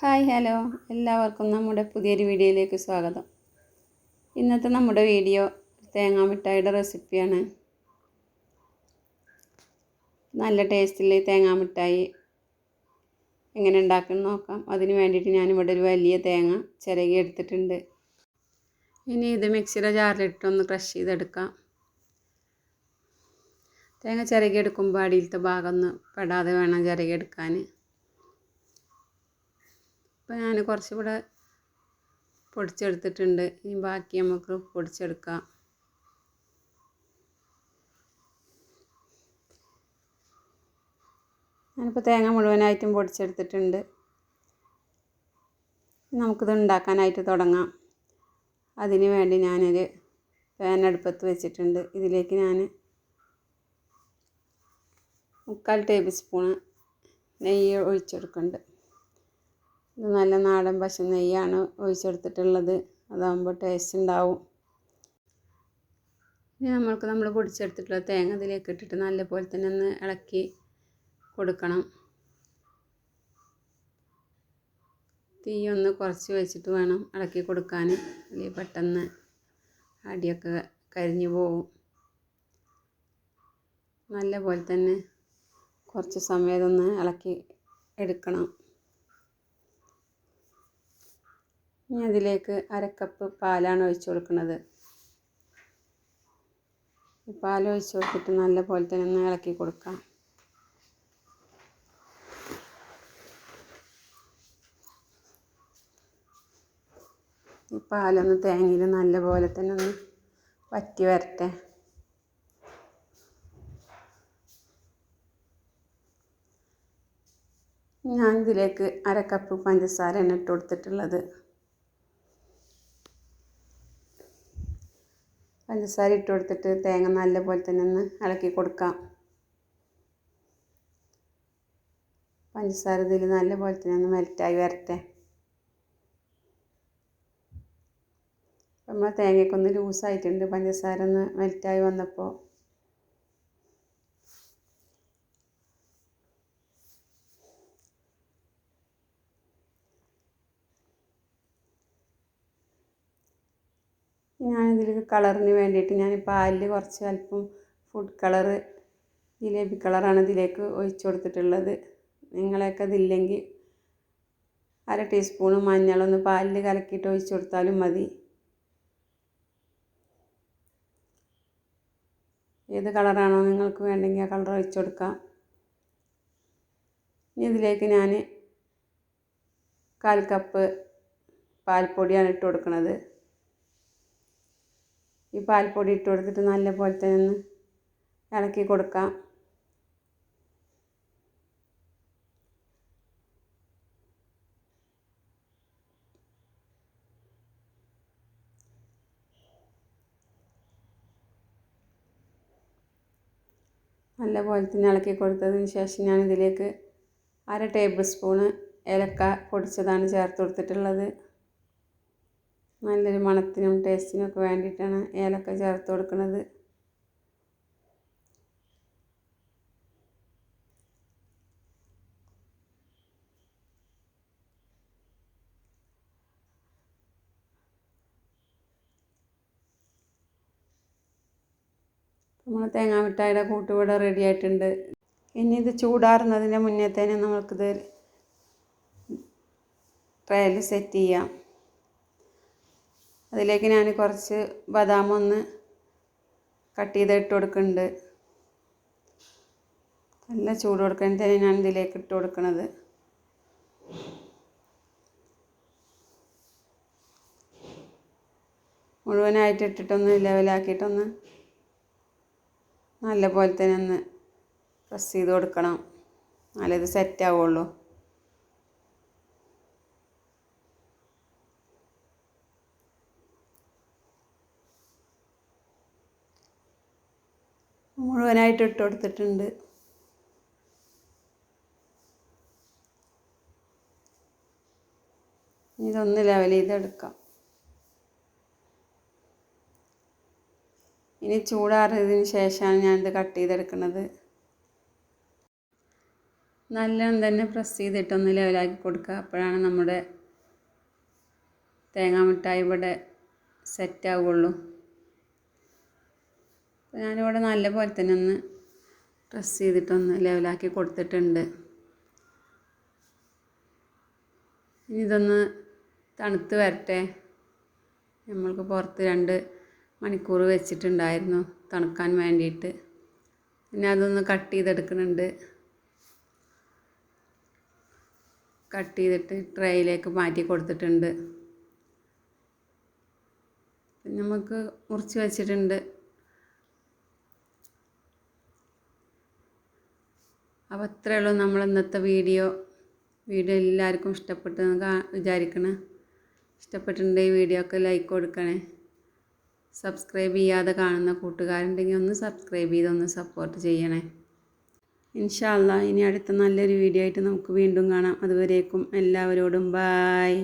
Hi hello. എല്ലാവർക്കും നമ്മുടെ പുതിയൊരു വീഡിയോയിലേക്ക് സ്വാഗതം. ഇന്നത്തെ നമ്മുടെ വീഡിയോ തേങ്ങാ മിഠായിയുടെ റെസിപ്പിയാണ്. നല്ല ടേസ്റ്റിൽ തേങ്ങാ മിഠായി എങ്ങനെ ഉണ്ടാക്കണം നോക്കാം. അതിന് വേണ്ടിയിട്ട് ഞാനിവിടെ ഒരു വലിയ തേങ്ങ ചിരകി എടുത്തിട്ടുണ്ട്. ഇനി ഇത് മിക്സിയുടെ ജാറിലിട്ടൊന്ന് ക്രഷ് ചെയ്തെടുക്കാം. തേങ്ങ ചിരകി എടുക്കുമ്പോൾ അടിയിലത്തെ ഭാഗം ഒന്ന് പെടാതെ വേണം ചിരകി എടുക്കാൻ. അപ്പോൾ ഞാൻ കുറച്ച് കൂടെ പൊടിച്ചെടുത്തിട്ടുണ്ട്. ഇനി ബാക്കി നമുക്ക് പൊടിച്ചെടുക്കാം. ഞാനിപ്പോൾ തേങ്ങ മുഴുവനായിട്ടും പൊടിച്ചെടുത്തിട്ടുണ്ട്. നമുക്കിത് ഉണ്ടാക്കാനായിട്ട് തുടങ്ങാം. അതിന് വേണ്ടി ഞാനൊരു പാൻ അടുപ്പത്ത് വെച്ചിട്ടുണ്ട്. ഇതിലേക്ക് ഞാൻ മുക്കാൽ ടേബിൾ സ്പൂണ് നെയ്യ് ഒഴിച്ചെടുക്കുന്നുണ്ട്. ഇത് നല്ല നാടൻ പശു നെയ്യാണ് ഒഴിച്ചെടുത്തിട്ടുള്ളത്. അതാകുമ്പോൾ ടേസ്റ്റ് ഉണ്ടാവും ഇനി നമ്മൾക്ക് നമ്മൾ പൊടിച്ചെടുത്തിട്ടുള്ള തേങ്ങ ഇതിലേക്ക് ഇട്ടിട്ട് നല്ലപോലെ തന്നെ ഒന്ന് ഇളക്കി കൊടുക്കണം. തീ ഒന്ന് കുറച്ച് വെച്ചിട്ട് വേണം ഇളക്കി കൊടുക്കാൻ അല്ലെങ്കിൽ പെട്ടെന്ന് അടിയൊക്കെ കരിഞ്ഞു പോവും. നല്ല പോലെ തന്നെ കുറച്ച് സമയം ഇതൊന്ന് ഇളക്കി എടുക്കണം. ഇനി അതിലേക്ക് അരക്കപ്പ് പാലാണ് ഒഴിച്ച് കൊടുക്കുന്നത്. പാൽ ഒഴിച്ച് കൊടുത്തിട്ട് നല്ല പോലെ തന്നെ ഒന്ന് ഇളക്കി കൊടുക്കാം. ഈ പാലൊന്ന് തേങ്ങയിൽ നല്ല പോലെ തന്നെ ഒന്ന് വറ്റി വരട്ടെ. ഞാൻ ഇതിലേക്ക് അര കപ്പ് പഞ്ചസാരയാണ് ഇട്ട് കൊടുത്തിട്ടുള്ളത്. പഞ്ചസാര ഇട്ട് കൊടുത്തിട്ട് തേങ്ങ നല്ല പോലെ തന്നെ ഒന്ന് ഇളക്കി കൊടുക്കാം. പഞ്ചസാര ഇതിൽ നല്ല പോലെ തന്നെ ഒന്ന് മെൽറ്റായി വരട്ടെ. നമ്മൾ തേങ്ങയ്ക്കൊന്ന് ലൂസായിട്ടുണ്ട് പഞ്ചസാര ഒന്ന് മെൽറ്റായി വന്നപ്പോൾ ഞാനിതിൽ കളറിന് വേണ്ടിയിട്ട് ഞാൻ പാലിൽ കുറച്ച് അല്പം ഫുഡ് കളറ് ജിലേബി കളറാണ് ഇതിലേക്ക് ഒഴിച്ചു കൊടുത്തിട്ടുള്ളത്. നിങ്ങളെയൊക്കെ ഇതില്ലെങ്കിൽ അര ടീസ്പൂണ് മഞ്ഞളൊന്ന് പാലിൽ കലക്കിയിട്ട് ഒഴിച്ചു കൊടുത്താലും മതി. ഏത് കളറാണോ നിങ്ങൾക്ക് വേണ്ടെങ്കിൽ ആ കളർ ഒഴിച്ചു കൊടുക്കാം. ഇനി ഇതിലേക്ക് ഞാൻ കാൽ കപ്പ് പാൽപ്പൊടിയാണ് ഇട്ട് കൊടുക്കുന്നത് ഈ പാൽപ്പൊടി ഇട്ട് കൊടുത്തിട്ട് നല്ല പോലെ തന്നെ ഒന്ന് ഇളക്കി കൊടുക്കാം. നല്ല പോലെ തന്നെ ഇളക്കി കൊടുത്തതിന് ശേഷം ഞാൻ ഇതിലേക്ക് അര ടേബിൾ സ്പൂണ് ഏലക്ക പൊടിച്ചതാണ് ചേർത്ത് കൊടുത്തിട്ടുള്ളത്. നല്ലൊരു മണത്തിനും ടേസ്റ്റിനൊക്കെ വേണ്ടിയിട്ടാണ് ഏലക്ക ചേർത്ത് കൊടുക്കുന്നത്. നമ്മൾ തേങ്ങാ മിഠായിയുടെ കൂട്ടുകൂടെ റെഡി ആയിട്ടുണ്ട്. ഇനി ഇത് ചൂടാറുന്നതിന്റെ മുന്നേ തന്നെ നമുക്കിത് ട്രയൽ സെറ്റ് ചെയ്യാം. അതിലേക്ക് ഞാൻ കുറച്ച് ബദാം ഒന്ന് കട്ട് ചെയ്ത് ഇട്ട് കൊടുക്കുന്നുണ്ട്. നല്ല ചൂട് തന്നെ ഞാൻ ഇതിലേക്ക് ഇട്ട് കൊടുക്കുന്നത് മുഴുവനായിട്ട് ഇട്ടിട്ടൊന്ന് ലെവലാക്കിയിട്ടൊന്ന് നല്ല പോലെ തന്നെ ഒന്ന് പ്രസ് ചെയ്ത് കൊടുക്കണം. എന്നാലേ ഇത് സെറ്റ് ആവുള്ളൂ. മുഴുവനായിട്ട് ഇട്ട് കൊടുത്തിട്ടുണ്ട്. ഇതൊന്ന് ലെവൽ ചെയ്തെടുക്കാം. ഇനി ചൂടാറിയതിന് ശേഷമാണ് ഞാനിത് കട്ട് ചെയ്തെടുക്കുന്നത്. നല്ലോണം തന്നെ പ്രസ് ചെയ്തിട്ടൊന്ന് ലെവലാക്കി കൊടുക്കുക. അപ്പോഴാണ് നമ്മുടെ തേങ്ങാ മിഠായി ഇവിടെ സെറ്റ് ആവുകയുള്ളൂ അപ്പോൾ ഞാനിവിടെ നല്ല പോലെ തന്നെ ഒന്ന് പ്രസ് ചെയ്തിട്ടൊന്ന് ലെവലാക്കി കൊടുത്തിട്ടുണ്ട്. ഇനി ഇതൊന്ന് തണുത്ത് വരട്ടെ. നമ്മൾക്ക് പുറത്ത് രണ്ട് മണിക്കൂർ വെച്ചിട്ടുണ്ടായിരുന്നു തണുക്കാൻ വേണ്ടിയിട്ട്. പിന്നെ അതൊന്ന് കട്ട് ചെയ്തെടുക്കുന്നുണ്ട്. കട്ട് ചെയ്തിട്ട് ട്രേയിലേക്ക് മാറ്റി കൊടുത്തിട്ടുണ്ട്. നമുക്ക് മുറിച്ച് വെച്ചിട്ടുണ്ട്. അപ്പോൾ അത്രയേ ഉള്ളൂ നമ്മൾ ഇന്നത്തെ വീഡിയോ. വീഡിയോ എല്ലാവർക്കും ഇഷ്ടപ്പെട്ടെന്ന് കാ വിചാരിക്കണം. ഇഷ്ടപ്പെട്ടിട്ടുണ്ടെങ്കിൽ വീഡിയോ ഒക്കെ ലൈക്ക് കൊടുക്കണേ. സബ്സ്ക്രൈബ് ചെയ്യാതെ കാണുന്ന കൂട്ടുകാരുണ്ടെങ്കിൽ ഒന്ന് സബ്സ്ക്രൈബ് ചെയ്ത് ഒന്ന് സപ്പോർട്ട് ചെയ്യണേ. ഇൻഷാല്ല ഇനി അടുത്ത നല്ലൊരു വീഡിയോ ആയിട്ട് നമുക്ക് വീണ്ടും കാണാം. അതുവരേക്കും എല്ലാവരോടും ബായ്